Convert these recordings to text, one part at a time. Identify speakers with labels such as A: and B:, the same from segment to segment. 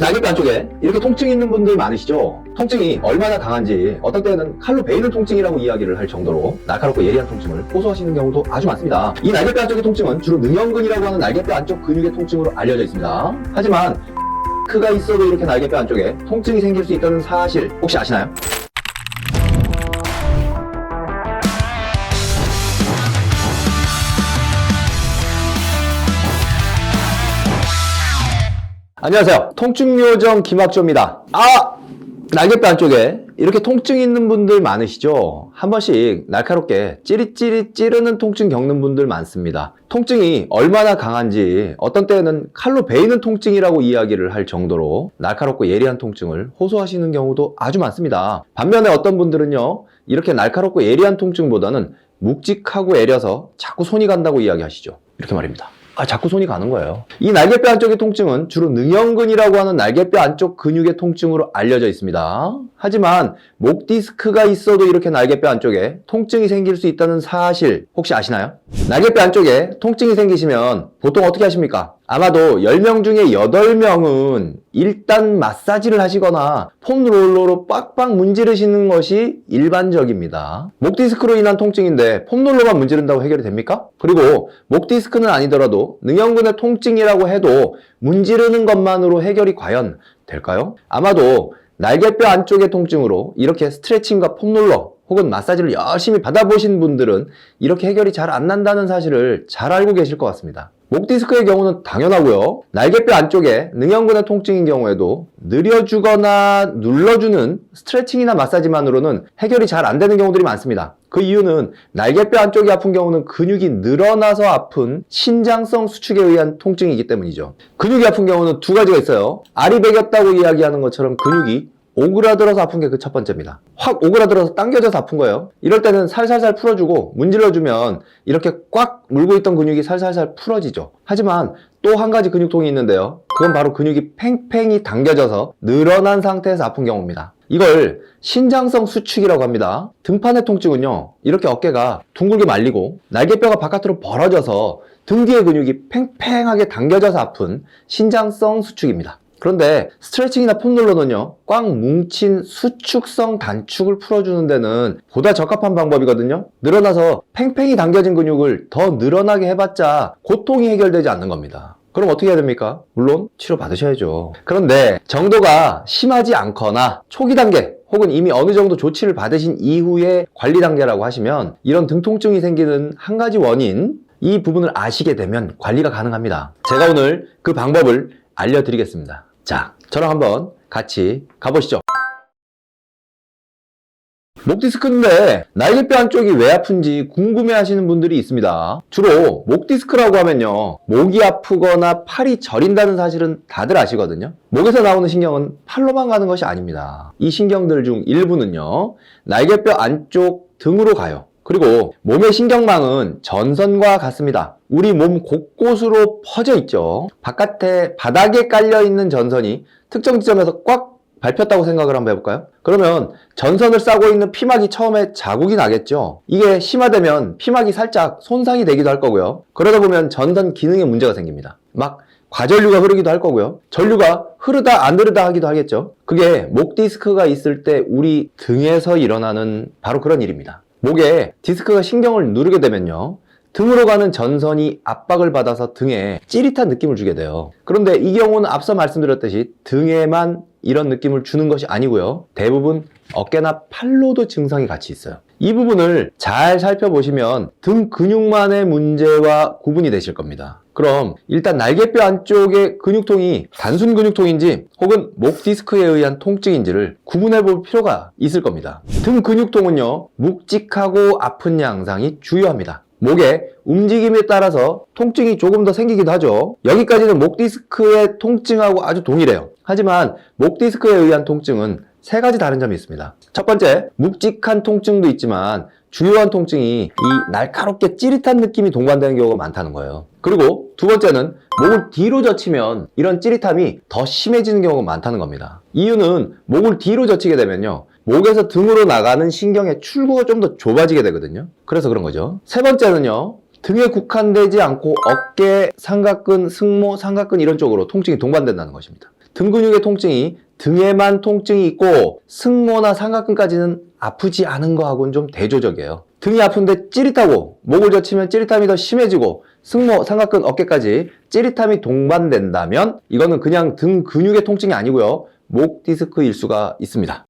A: 날개뼈 안쪽에 이렇게 통증이 있는 분들 많으시죠? 통증이 얼마나 강한지 어떤 때는 칼로 베이는 통증이라고 이야기를 할 정도로 날카롭고 예리한 통증을 호소하시는 경우도 아주 많습니다. 이 날개뼈 안쪽의 통증은 주로 능형근이라고 하는 날개뼈 안쪽 근육의 통증으로 알려져 있습니다. 하지만 크가 있어도 이렇게 날개뼈 안쪽에 통증이 생길 수 있다는 사실 혹시 아시나요? 안녕하세요. 통증요정 김학조입니다. 아! 날개뼈 안쪽에 이렇게 통증이 있는 분들 많으시죠? 한 번씩 날카롭게 찌릿찌릿 찌르는 통증 겪는 분들 많습니다. 통증이 얼마나 강한지 어떤 때는 칼로 베이는 통증이라고 이야기를 할 정도로 날카롭고 예리한 통증을 호소하시는 경우도 아주 많습니다. 반면에 어떤 분들은요, 이렇게 날카롭고 예리한 통증보다는 묵직하고 애려서 자꾸 손이 간다고 이야기하시죠. 이렇게 말입니다. 아, 자꾸 손이 가는 거예요. 이 날개뼈 안쪽의 통증은 주로 능형근이라고 하는 날개뼈 안쪽 근육의 통증으로 알려져 있습니다. 하지만 목 디스크가 있어도 이렇게 날개뼈 안쪽에 통증이 생길 수 있다는 사실 혹시 아시나요? 날개뼈 안쪽에 통증이 생기시면 보통 어떻게 하십니까? 아마도 10명 중에 8명은 일단 마사지를 하시거나 폼롤러로 빡빡 문지르시는 것이 일반적입니다. 목 디스크로 인한 통증인데 폼롤러만 문지른다고 해결이 됩니까? 그리고 목 디스크는 아니더라도 능형근의 통증이라고 해도 문지르는 것만으로 해결이 과연 될까요? 아마도 날개뼈 안쪽의 통증으로 이렇게 스트레칭과 폼롤러 혹은 마사지를 열심히 받아보신 분들은 이렇게 해결이 잘 안 난다는 사실을 잘 알고 계실 것 같습니다. 목 디스크의 경우는 당연하고요. 날개뼈 안쪽에 능형근의 통증인 경우에도 느려주거나 눌러주는 스트레칭이나 마사지만으로는 해결이 잘 안 되는 경우들이 많습니다. 그 이유는 날개뼈 안쪽이 아픈 경우는 근육이 늘어나서 아픈 신장성 수축에 의한 통증이기 때문이죠. 근육이 아픈 경우는 두 가지가 있어요. 알이 베겼다고 이야기하는 것처럼 근육이 오그라들어서 아픈 게 그 첫 번째입니다. 확 오그라들어서 당겨져서 아픈 거예요. 이럴 때는 살살살 풀어주고 문질러주면 이렇게 꽉 물고 있던 근육이 살살살 풀어지죠. 하지만 또 한 가지 근육통이 있는데요. 그건 바로 근육이 팽팽히 당겨져서 늘어난 상태에서 아픈 경우입니다. 이걸 신장성 수축이라고 합니다. 등판의 통증은요, 이렇게 어깨가 둥글게 말리고 날개뼈가 바깥으로 벌어져서 등 뒤의 근육이 팽팽하게 당겨져서 아픈 신장성 수축입니다. 그런데 스트레칭이나 폼롤러는요, 꽉 뭉친 수축성 단축을 풀어주는 데는 보다 적합한 방법이거든요. 늘어나서 팽팽히 당겨진 근육을 더 늘어나게 해봤자 고통이 해결되지 않는 겁니다. 그럼 어떻게 해야 됩니까? 물론 치료 받으셔야죠. 그런데 정도가 심하지 않거나 초기 단계 혹은 이미 어느 정도 조치를 받으신 이후의 관리 단계라고 하시면 이런 등 통증이 생기는 한 가지 원인 이 부분을 아시게 되면 관리가 가능합니다. 제가 오늘 그 방법을 알려드리겠습니다. 자, 저랑 한번 같이 가보시죠. 목 디스크인데 날개뼈 안쪽이 왜 아픈지 궁금해 하시는 분들이 있습니다. 주로 목 디스크라고 하면요. 목이 아프거나 팔이 저린다는 사실은 다들 아시거든요. 목에서 나오는 신경은 팔로만 가는 것이 아닙니다. 이 신경들 중 일부는요. 날개뼈 안쪽 등으로 가요. 그리고 몸의 신경망은 전선과 같습니다. 우리 몸 곳곳으로 퍼져 있죠. 바깥에 바닥에 깔려 있는 전선이 특정 지점에서 꽉 밟혔다고 생각을 한번 해볼까요? 그러면 전선을 싸고 있는 피막이 처음에 자국이 나겠죠. 이게 심화되면 피막이 살짝 손상이 되기도 할 거고요. 그러다 보면 전선 기능에 문제가 생깁니다. 막 과전류가 흐르기도 할 거고요. 전류가 흐르다 안 흐르다 하기도 하겠죠. 그게 목 디스크가 있을 때 우리 등에서 일어나는 바로 그런 일입니다. 목에 디스크가 신경을 누르게 되면요. 등으로 가는 전선이 압박을 받아서 등에 찌릿한 느낌을 주게 돼요. 그런데 이 경우는 앞서 말씀드렸듯이 등에만 이런 느낌을 주는 것이 아니고요. 대부분 어깨나 팔로도 증상이 같이 있어요. 이 부분을 잘 살펴보시면 등 근육만의 문제와 구분이 되실 겁니다. 그럼 일단 날개뼈 안쪽의 근육통이 단순 근육통인지 혹은 목 디스크에 의한 통증인지를 구분해 볼 필요가 있을 겁니다. 등 근육통은요, 묵직하고 아픈 양상이 주요합니다. 목의 움직임에 따라서 통증이 조금 더 생기기도 하죠. 여기까지는 목 디스크의 통증하고 아주 동일해요. 하지만 목 디스크에 의한 통증은 세 가지 다른 점이 있습니다. 첫 번째, 묵직한 통증도 있지만 주요한 통증이 이 날카롭게 찌릿한 느낌이 동반되는 경우가 많다는 거예요. 그리고 두 번째는 목을 뒤로 젖히면 이런 찌릿함이 더 심해지는 경우가 많다는 겁니다. 이유는 목을 뒤로 젖히게 되면요. 목에서 등으로 나가는 신경의 출구가 좀 더 좁아지게 되거든요. 그래서 그런 거죠. 세 번째는요. 등에 국한되지 않고 어깨, 삼각근, 승모, 삼각근 이런 쪽으로 통증이 동반된다는 것입니다. 등 근육의 통증이 등에만 통증이 있고 승모나 삼각근까지는 아프지 않은 거하고는 좀 대조적이에요. 등이 아픈데 찌릿하고 목을 젖히면 찌릿함이 더 심해지고 승모, 삼각근, 어깨까지 찌릿함이 동반된다면 이거는 그냥 등 근육의 통증이 아니고요. 목 디스크일 수가 있습니다.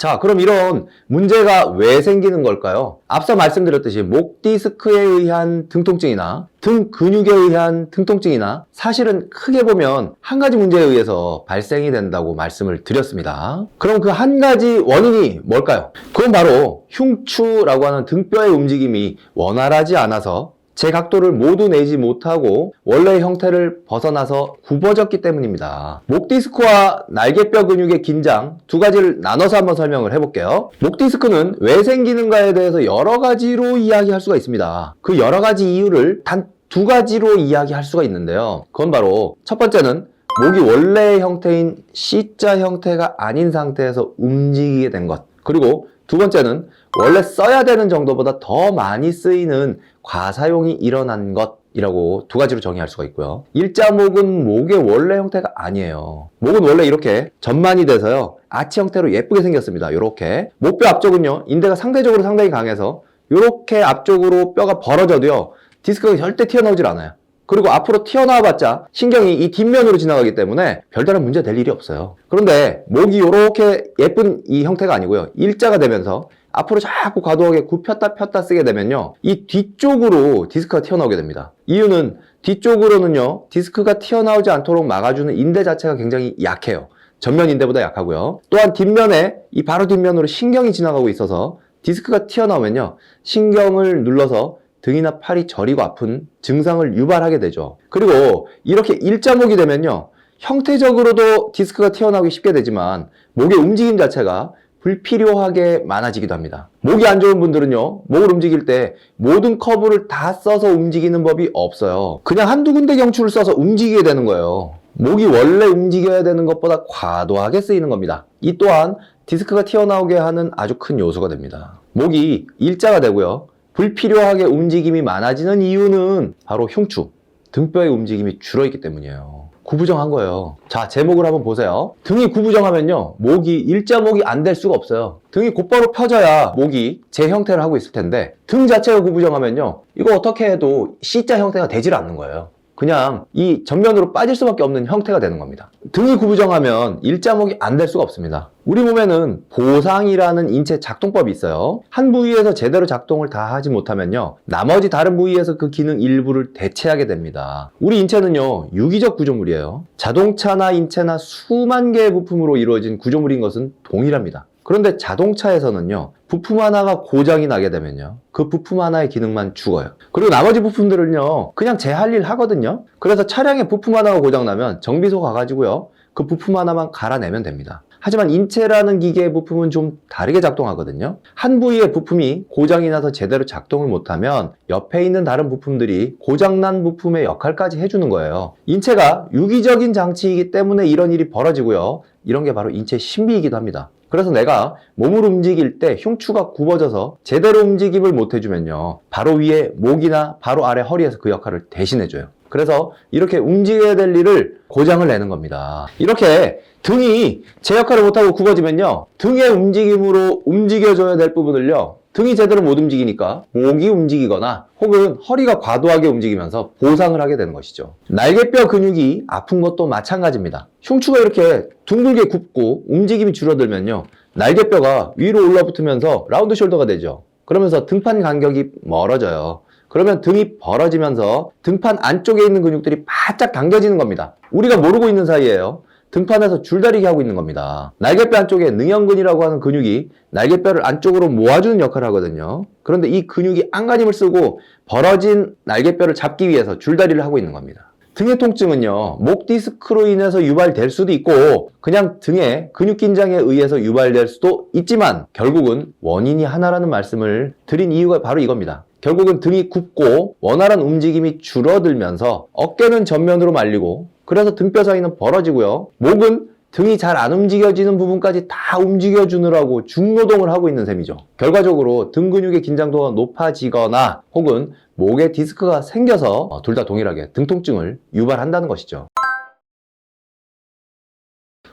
A: 자, 그럼 이런 문제가 왜 생기는 걸까요? 앞서 말씀드렸듯이 목 디스크에 의한 등 통증이나 등 근육에 의한 등 통증이나 사실은 크게 보면 한 가지 문제에 의해서 발생이 된다고 말씀을 드렸습니다. 그럼 그 한 가지 원인이 뭘까요? 그건 바로 흉추라고 하는 등뼈의 움직임이 원활하지 않아서 제 각도를 모두 내지 못하고 원래의 형태를 벗어나서 굽어졌기 때문입니다. 목 디스크와 날개뼈 근육의 긴장 두 가지를 나눠서 한번 설명을 해볼게요. 목 디스크는 왜 생기는가에 대해서 여러 가지로 이야기할 수가 있습니다. 그 여러 가지 이유를 단 두 가지로 이야기할 수가 있는데요. 그건 바로 첫 번째는 목이 원래의 형태인 C자 형태가 아닌 상태에서 움직이게 된 것. 그리고 두 번째는 원래 써야 되는 정도보다 더 많이 쓰이는 과사용이 일어난 것이라고 두 가지로 정의할 수가 있고요. 일자목은 목의 원래 형태가 아니에요. 목은 원래 이렇게 전만이 돼서요. 아치 형태로 예쁘게 생겼습니다. 이렇게. 목뼈 앞쪽은요. 인대가 상대적으로 상당히 강해서 이렇게 앞쪽으로 뼈가 벌어져도요. 디스크가 절대 튀어나오질 않아요. 그리고 앞으로 튀어나와봤자 신경이 이 뒷면으로 지나가기 때문에 별다른 문제 될 일이 없어요. 그런데 목이 이렇게 예쁜 이 형태가 아니고요. 일자가 되면서 앞으로 자꾸 과도하게 굽혔다 폈다 쓰게 되면요. 이 뒤쪽으로 디스크가 튀어나오게 됩니다. 이유는 뒤쪽으로는요. 디스크가 튀어나오지 않도록 막아주는 인대 자체가 굉장히 약해요. 전면 인대보다 약하고요. 또한 뒷면에 이 바로 뒷면으로 신경이 지나가고 있어서 디스크가 튀어나오면요. 신경을 눌러서 등이나 팔이 저리고 아픈 증상을 유발하게 되죠. 그리고 이렇게 일자목이 되면요. 형태적으로도 디스크가 튀어나오기 쉽게 되지만 목의 움직임 자체가 불필요하게 많아지기도 합니다. 목이 안 좋은 분들은요, 목을 움직일 때 모든 커브를 다 써서 움직이는 법이 없어요. 그냥 한두 군데 경추를 써서 움직이게 되는 거예요. 목이 원래 움직여야 되는 것보다 과도하게 쓰이는 겁니다. 이 또한 디스크가 튀어나오게 하는 아주 큰 요소가 됩니다. 목이 일자가 되고요. 불필요하게 움직임이 많아지는 이유는 바로 흉추, 등뼈의 움직임이 줄어있기 때문이에요. 구부정한 거예요. 자, 제목을 한번 보세요. 등이 구부정하면요, 목이 일자목이 안 될 수가 없어요. 등이 곧바로 펴져야 목이 제 형태를 하고 있을 텐데, 등 자체가 구부정하면요, 이거 어떻게 해도 C자 형태가 되질 않는 거예요. 그냥 이 전면으로 빠질 수밖에 없는 형태가 되는 겁니다. 등이 구부정하면 일자목이 안 될 수가 없습니다. 우리 몸에는 보상이라는 인체 작동법이 있어요. 한 부위에서 제대로 작동을 다 하지 못하면요. 나머지 다른 부위에서 그 기능 일부를 대체하게 됩니다. 우리 인체는요. 유기적 구조물이에요. 자동차나 인체나 수만 개의 부품으로 이루어진 구조물인 것은 동일합니다. 그런데 자동차에서는요, 부품 하나가 고장이 나게 되면요, 그 부품 하나의 기능만 죽어요. 그리고 나머지 부품들은요, 그냥 제 할 일 하거든요. 그래서 차량에 부품 하나가 고장나면 정비소 가가지고요, 그 부품 하나만 갈아내면 됩니다. 하지만 인체라는 기계의 부품은 좀 다르게 작동하거든요. 한 부위의 부품이 고장이 나서 제대로 작동을 못하면 옆에 있는 다른 부품들이 고장난 부품의 역할까지 해주는 거예요. 인체가 유기적인 장치이기 때문에 이런 일이 벌어지고요. 이런 게 바로 인체 신비이기도 합니다. 그래서 내가 몸을 움직일 때 흉추가 굽어져서 제대로 움직임을 못 해주면요. 바로 위에 목이나 바로 아래 허리에서 그 역할을 대신해줘요. 그래서 이렇게 움직여야 될 일을 고장을 내는 겁니다. 이렇게 등이 제 역할을 못하고 굽어지면요. 등의 움직임으로 움직여줘야 될 부분을요. 등이 제대로 못 움직이니까 목이 움직이거나 혹은 허리가 과도하게 움직이면서 보상을 하게 되는 것이죠. 날개뼈 근육이 아픈 것도 마찬가지입니다. 흉추가 이렇게 둥글게 굽고 움직임이 줄어들면요. 날개뼈가 위로 올라붙으면서 라운드 숄더가 되죠. 그러면서 등판 간격이 멀어져요. 그러면 등이 벌어지면서 등판 안쪽에 있는 근육들이 바짝 당겨지는 겁니다. 우리가 모르고 있는 사이에요. 등판에서 줄다리기 하고 있는 겁니다. 날개뼈 안쪽에 능형근이라고 하는 근육이 날개뼈를 안쪽으로 모아주는 역할을 하거든요. 그런데 이 근육이 안간힘을 쓰고 벌어진 날개뼈를 잡기 위해서 줄다리를 하고 있는 겁니다. 등의 통증은요, 목 디스크로 인해서 유발될 수도 있고, 그냥 등의 근육 긴장에 의해서 유발될 수도 있지만, 결국은 원인이 하나라는 말씀을 드린 이유가 바로 이겁니다. 결국은 등이 굽고 원활한 움직임이 줄어들면서 어깨는 전면으로 말리고 그래서 등뼈 사이는 벌어지고요. 목은 등이 잘 안 움직여지는 부분까지 다 움직여주느라고 중노동을 하고 있는 셈이죠. 결과적으로 등 근육의 긴장도가 높아지거나 혹은 목에 디스크가 생겨서 둘 다 동일하게 등 통증을 유발한다는 것이죠.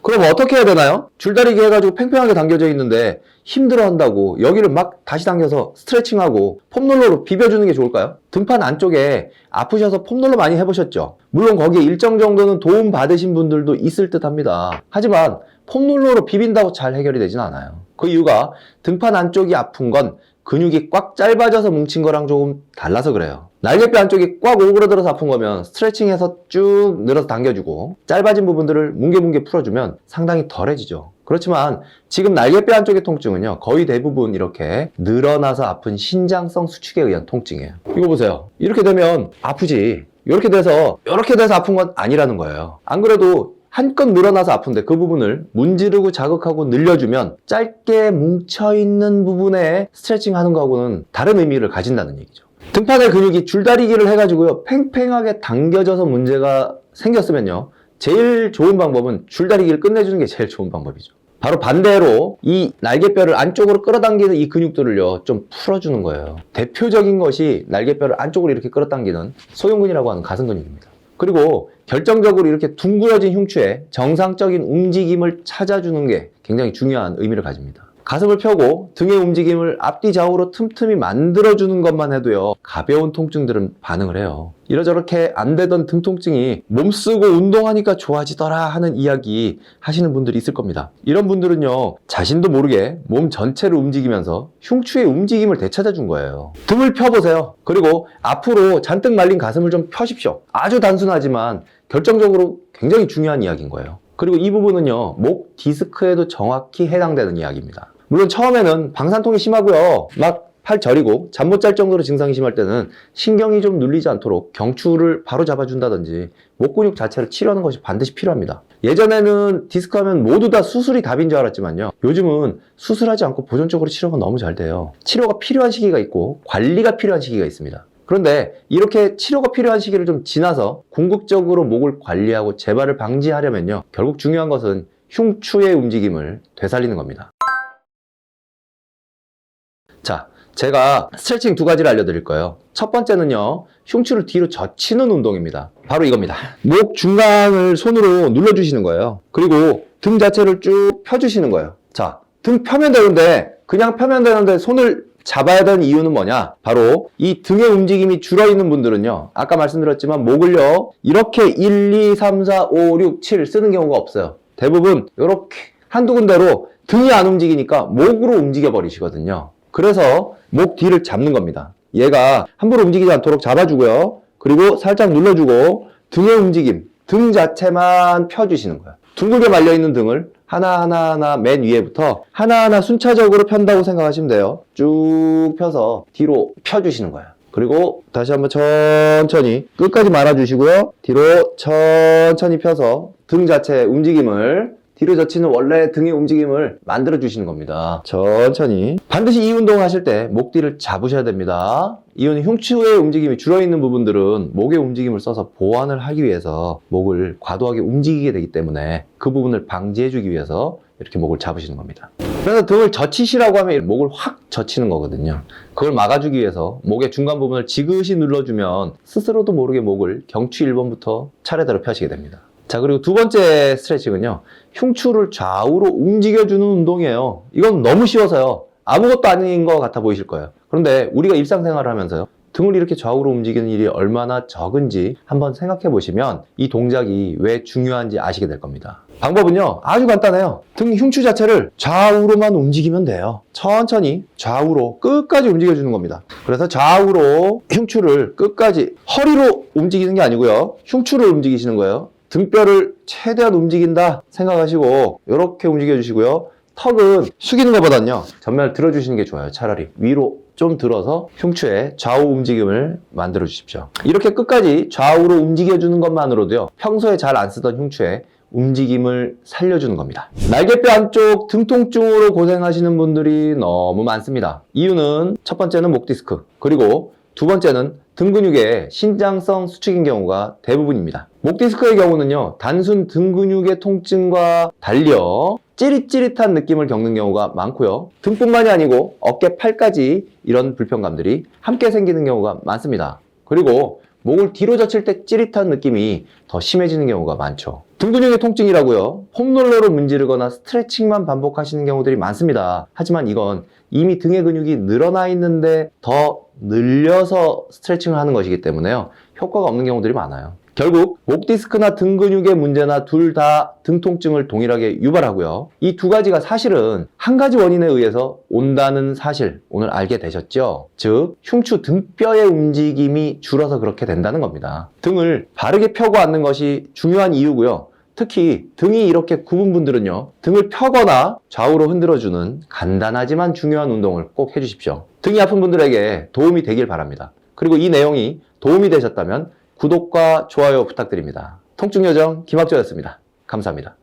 A: 그럼 어떻게 해야 되나요? 줄다리기 해가지고 팽팽하게 당겨져 있는데 힘들어 한다고 여기를 막 다시 당겨서 스트레칭하고 폼롤러로 비벼주는 게 좋을까요? 등판 안쪽에 아프셔서 폼롤러 많이 해보셨죠? 물론 거기에 일정 정도는 도움 받으신 분들도 있을 듯 합니다. 하지만 폼롤러로 비빈다고 잘 해결이 되진 않아요. 그 이유가 등판 안쪽이 아픈 건 근육이 꽉 짧아져서 뭉친 거랑 조금 달라서 그래요. 날개뼈 안쪽이 꽉 오그라들어서 아픈 거면 스트레칭해서 쭉 늘어서 당겨주고 짧아진 부분들을 뭉게뭉게 풀어주면 상당히 덜해지죠. 그렇지만 지금 날개뼈 안쪽의 통증은요 거의 대부분 이렇게 늘어나서 아픈 신장성 수축에 의한 통증이에요. 이거 보세요. 이렇게 되면 아프지. 이렇게 돼서 이렇게 돼서 아픈 건 아니라는 거예요. 안 그래도 한껏 늘어나서 아픈데 그 부분을 문지르고 자극하고 늘려주면 짧게 뭉쳐있는 부분에 스트레칭 하는 거하고는 다른 의미를 가진다는 얘기죠. 등판의 근육이 줄다리기를 해가지고요, 팽팽하게 당겨져서 문제가 생겼으면요, 제일 좋은 방법은 줄다리기를 끝내주는 게 제일 좋은 방법이죠. 바로 반대로 이 날개뼈를 안쪽으로 끌어당기는 이 근육들을요, 좀 풀어주는 거예요. 대표적인 것이 날개뼈를 안쪽으로 이렇게 끌어당기는 소형근이라고 하는 가슴 근육입니다. 그리고 결정적으로 이렇게 둥그러진 흉추에 정상적인 움직임을 찾아주는 게 굉장히 중요한 의미를 가집니다. 가슴을 펴고 등의 움직임을 앞뒤 좌우로 틈틈이 만들어주는 것만 해도요, 가벼운 통증들은 반응을 해요. 이러저렇게 안 되던 등 통증이 몸쓰고 운동하니까 좋아지더라 하는 이야기 하시는 분들이 있을 겁니다. 이런 분들은요, 자신도 모르게 몸 전체를 움직이면서 흉추의 움직임을 되찾아 준 거예요. 등을 펴보세요. 그리고 앞으로 잔뜩 말린 가슴을 좀 펴십시오. 아주 단순하지만 결정적으로 굉장히 중요한 이야기인 거예요. 그리고 이 부분은요, 목 디스크에도 정확히 해당되는 이야기입니다. 물론 처음에는 방산통이 심하고요. 막 팔 저리고 잠 못 잘 정도로 증상이 심할 때는 신경이 좀 눌리지 않도록 경추를 바로 잡아준다든지 목 근육 자체를 치료하는 것이 반드시 필요합니다. 예전에는 디스크 하면 모두 다 수술이 답인 줄 알았지만요. 요즘은 수술하지 않고 보존적으로 치료가 너무 잘 돼요. 치료가 필요한 시기가 있고 관리가 필요한 시기가 있습니다. 그런데 이렇게 치료가 필요한 시기를 좀 지나서 궁극적으로 목을 관리하고 재발을 방지하려면요. 결국 중요한 것은 흉추의 움직임을 되살리는 겁니다. 자, 제가 스트레칭 두 가지를 알려드릴 거예요. 첫 번째는요, 흉추를 뒤로 젖히는 운동입니다. 바로 이겁니다. 목 중간을 손으로 눌러주시는 거예요. 그리고 등 자체를 쭉 펴주시는 거예요. 자, 등 펴면 되는데, 그냥 펴면 되는데 손을 잡아야 되는 이유는 뭐냐? 바로 이 등의 움직임이 줄어 있는 분들은요, 아까 말씀드렸지만 목을요, 이렇게 1, 2, 3, 4, 5, 6, 7 쓰는 경우가 없어요. 대부분 이렇게 한두 군데로 등이 안 움직이니까 목으로 움직여 버리시거든요. 그래서 목 뒤를 잡는 겁니다. 얘가 함부로 움직이지 않도록 잡아주고요. 그리고 살짝 눌러주고 등의 움직임, 등 자체만 펴주시는 거예요. 둥글게 말려있는 등을 하나하나 하나 맨 위에부터 하나하나 순차적으로 편다고 생각하시면 돼요. 쭉 펴서 뒤로 펴주시는 거예요. 그리고 다시 한번 천천히 끝까지 말아주시고요. 뒤로 천천히 펴서 등 자체의 움직임을 뒤로 젖히는 원래 등의 움직임을 만들어 주시는 겁니다. 천천히. 반드시 이 운동 하실 때 목 뒤를 잡으셔야 됩니다. 이유는 흉추의 움직임이 줄어있는 부분들은 목의 움직임을 써서 보완을 하기 위해서 목을 과도하게 움직이게 되기 때문에 그 부분을 방지해 주기 위해서 이렇게 목을 잡으시는 겁니다. 그래서 등을 젖히시라고 하면 목을 확 젖히는 거거든요. 그걸 막아주기 위해서 목의 중간 부분을 지그시 눌러주면 스스로도 모르게 목을 경추 1번부터 차례대로 펴시게 됩니다. 자, 그리고 두 번째 스트레칭은요. 흉추를 좌우로 움직여주는 운동이에요. 이건 너무 쉬워서요. 아무것도 아닌 것 같아 보이실 거예요. 그런데 우리가 일상생활을 하면서요. 등을 이렇게 좌우로 움직이는 일이 얼마나 적은지 한번 생각해 보시면 이 동작이 왜 중요한지 아시게 될 겁니다. 방법은요, 아주 간단해요. 등 흉추 자체를 좌우로만 움직이면 돼요. 천천히 좌우로 끝까지 움직여주는 겁니다. 그래서 좌우로 흉추를 끝까지 허리로 움직이는 게 아니고요. 흉추를 움직이시는 거예요. 등뼈를 최대한 움직인다 생각하시고 이렇게 움직여 주시고요. 턱은 숙이는 것보단요. 전면을 들어주시는 게 좋아요. 차라리 위로 좀 들어서 흉추의 좌우 움직임을 만들어 주십시오. 이렇게 끝까지 좌우로 움직여 주는 것만으로도요. 평소에 잘 안 쓰던 흉추의 움직임을 살려주는 겁니다. 날개뼈 안쪽 등 통증으로 고생하시는 분들이 너무 많습니다. 이유는 첫 번째는 목 디스크, 그리고 두 번째는 등 근육의 신장성 수축인 경우가 대부분입니다. 목 디스크의 경우는요, 단순 등 근육의 통증과 달려 찌릿찌릿한 느낌을 겪는 경우가 많고요. 등뿐만이 아니고 어깨, 팔까지 이런 불편감들이 함께 생기는 경우가 많습니다. 그리고 목을 뒤로 젖힐 때 찌릿한 느낌이 더 심해지는 경우가 많죠. 등 근육의 통증이라고요. 폼롤러로 문지르거나 스트레칭만 반복하시는 경우들이 많습니다. 하지만 이건 이미 등의 근육이 늘어나 있는데 더 늘려서 스트레칭을 하는 것이기 때문에요. 효과가 없는 경우들이 많아요. 결국 목 디스크나 등 근육의 문제나 둘 다 등 통증을 동일하게 유발하고요. 이 두 가지가 사실은 한 가지 원인에 의해서 온다는 사실 오늘 알게 되셨죠? 즉 흉추 등뼈의 움직임이 줄어서 그렇게 된다는 겁니다. 등을 바르게 펴고 앉는 것이 중요한 이유고요. 특히 등이 이렇게 굽은 분들은요, 등을 펴거나 좌우로 흔들어주는 간단하지만 중요한 운동을 꼭 해주십시오. 등이 아픈 분들에게 도움이 되길 바랍니다. 그리고 이 내용이 도움이 되셨다면 구독과 좋아요 부탁드립니다. 통증요정 김학조였습니다. 감사합니다.